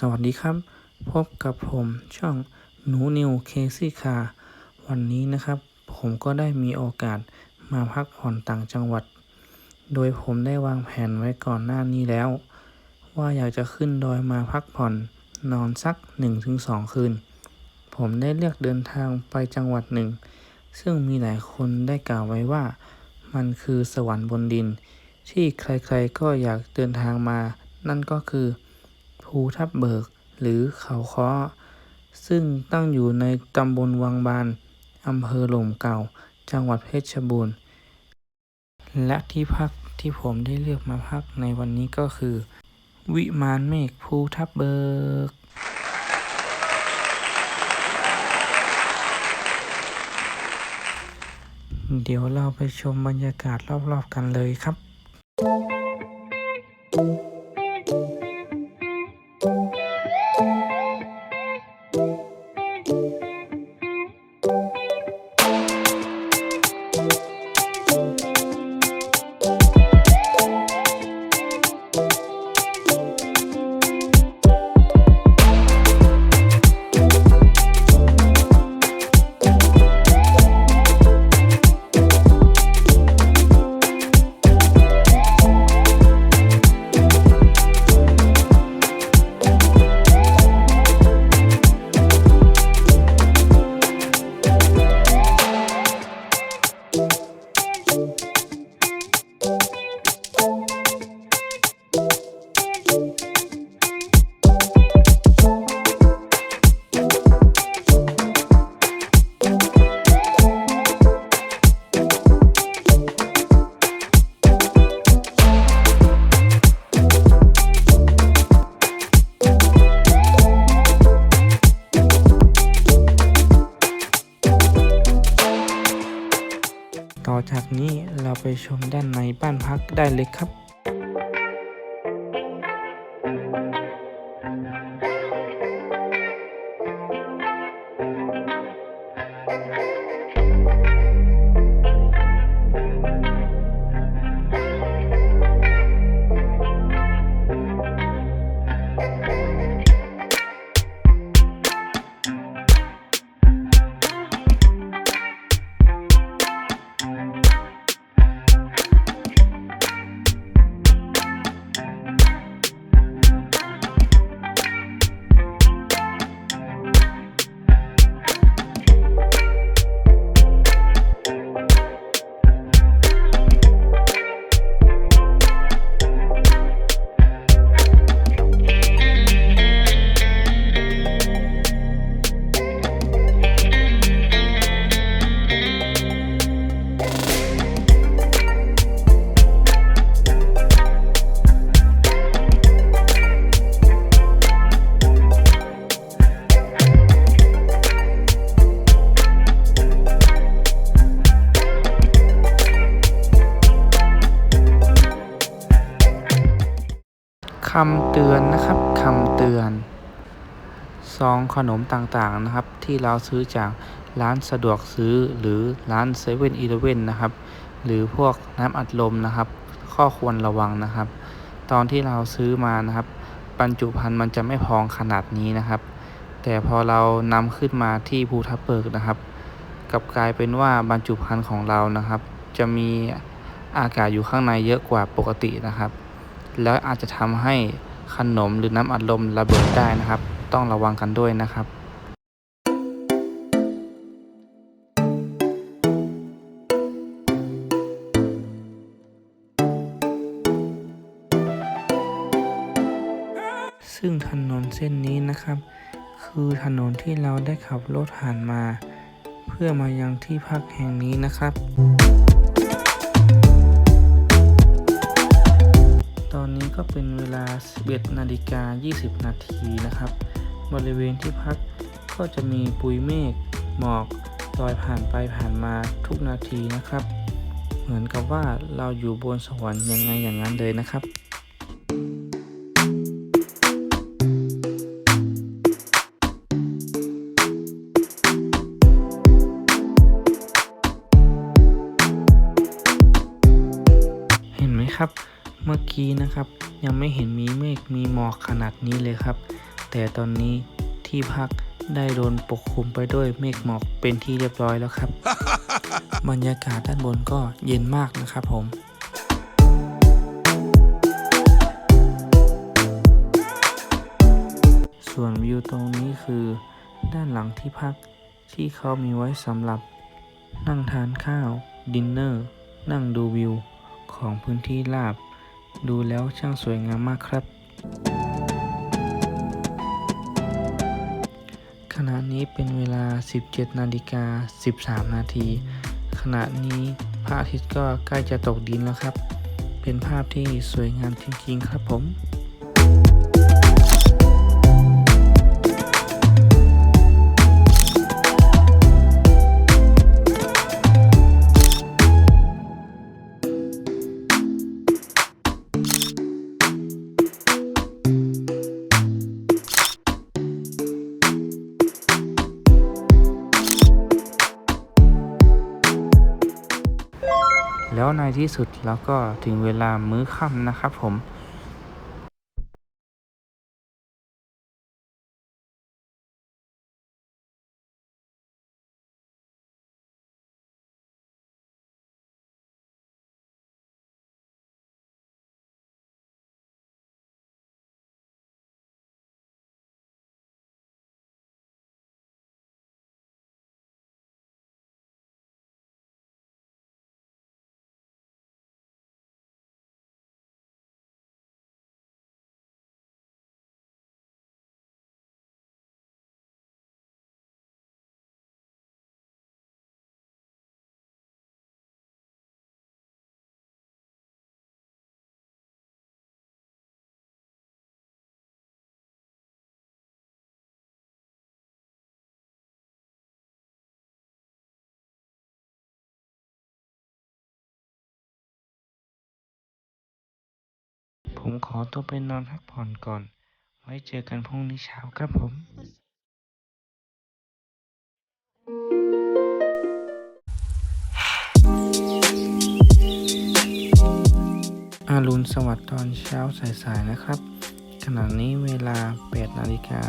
สวัสดีครับ พบกับผมช่องหนูนิวเคซี่คาวันนี้นะครับ ผมก็ได้มีโอกาสมาพักผ่อนต่างจังหวัด โดยผมได้วางแผนไว้ก่อนหน้านี้แล้ว ว่าอยากจะขึ้นดอยมาพักผ่อนนอนสัก 1-2 คืน ผมได้เลือกเดินทางไปจังหวัดหนึ่ง ซึ่งมีหลายคนได้กล่าวไว้ว่า มันคือสวรรค์บนดิน ที่ใครๆก็อยากเดินทางมา นั่นก็คือ ภูทับเบิก หรือเขาค้อ ซึ่งตั้งอยู่ในตำบลวังบานอำเภอหล่มเก่า จังหวัดเพชรบูรณ์ และที่พักที่ผมได้เลือกมาพักในวันนี้ก็คือ วิมานเมฆภูทับเบิก เดี๋ยวเราไปชมบรรยากาศรอบๆกันเลยครับ ชมด้านในบ้านพักได้เลยครับ นะครับคำเตือนซองขนมต่างๆนะครับ ที่เราซื้อจากร้านสะดวกซื้อหรือร้านเซเว่นอีเลเว่นนะครับ หรือพวกน้ำอัดลมนะครับ ข้อควรระวังนะครับ ตอนที่เราซื้อมานะครับบรรจุภัณฑ์มันจะไม่พองขนาดนี้นะครับ แต่พอเรานำขึ้นมาที่ภูทับเบิกนะครับกลับกลายเป็นว่าบรรจุภัณฑ์ของเรานะครับ จะมีอากาศอยู่ข้างในเยอะกว่าปกตินะครับ แล้วอาจจะทำให้ ขนมหรือน้ำอัดลมระเบิดได้นะครับ ต้องระวังกันด้วยนะครับซึ่งถนนเส้นนี้นะครับ คือถนนที่เราได้ขับรถผ่านมา เพื่อมายังที่พักแห่งนี้นะครับ ก็เป็นเวลา 11นาฬิกา20 นาทีนะครับ บริเวณที่พักก็จะมีปุยเมฆหมอกลอยผ่านไปผ่านมาทุกนาทีนะครับ เหมือนกับว่าเราอยู่บนสวรรค์ยังไงอย่างนั้นเลยนะครับเห็นไหมครับเมื่อกี้นะครับ ยังไม่เห็นมีเมฆมีหมอกขนาดนี้เลยครับแต่แต่ตอนนี้ที่พักได้โดนปกคลุมไปด้วยเมฆหมอกเป็นที่เรียบร้อยแล้วครับ บรรยากาศด้านบนก็เย็นมากนะครับผมส่วนวิวตรงนี้คือด้านหลังที่พักที่เขามีไว้สำหรับ นั่งทานข้าว ดินเนอร์ นั่งดูวิว ของพื้นที่ราบ ดูแล้วช่างสวยงามมากครับ ขณะนี้เป็นเวลา 17 นาฬิกา 13 นาที ขณะนี้พระอาทิตย์ก็ใกล้จะตกดินแล้วครับ เป็นภาพที่สวยงามจริงๆครับผม ที่สุด แล้วก็ถึงเวลามื้อค่ำนะครับผม ขอตัวไปนอนพักผ่อนก่อน ไว้เจอกันพรุ่งนี้เช้าครับผมอารุณสวัสดิ์ตอนเช้าสายๆนะครับ ขณะนี้เวลา 8 นาฬิกา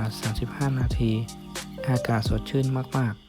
35 นาที อากาศสดชื่นมาก ๆ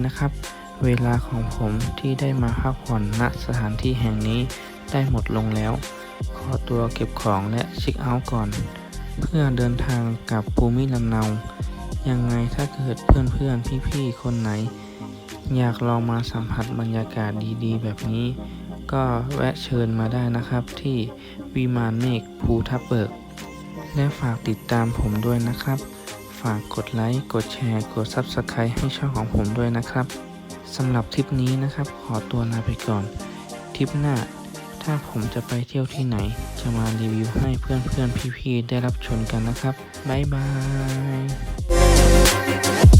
นนี้นะครับ เวลาของผมที่ได้มาพักผ่อนณสถานที่แห่งนี้ได้หมดลงแล้ว ขอตัวเก็บของและเช็คเอาท์ก่อน เพื่อเดินทางกลับภูมิลำเนา ยังไงถ้าเกิดเพื่อนๆพี่ๆคนไหน อยากลองมาสัมผัสบรรยากาศดีๆ แบบนี้ ก็แวะเชิญมาได้นะครับที่วิมานเมฆภูทับเบิก และฝากติดตามผมด้วยนะครับ ฝากกดไลค์ กดแชร์ กด Subscribe ให้ช่องของผมด้วยนะครับสำหรับทริปนี้นะครับ ขอตัวลาไปก่อน ทริปหน้า ถ้าผมจะไปเที่ยวที่ไหน จะมารีวิวให้เพื่อนๆพี่ๆ ได้รับชมกันนะครับ บ๊ายบาย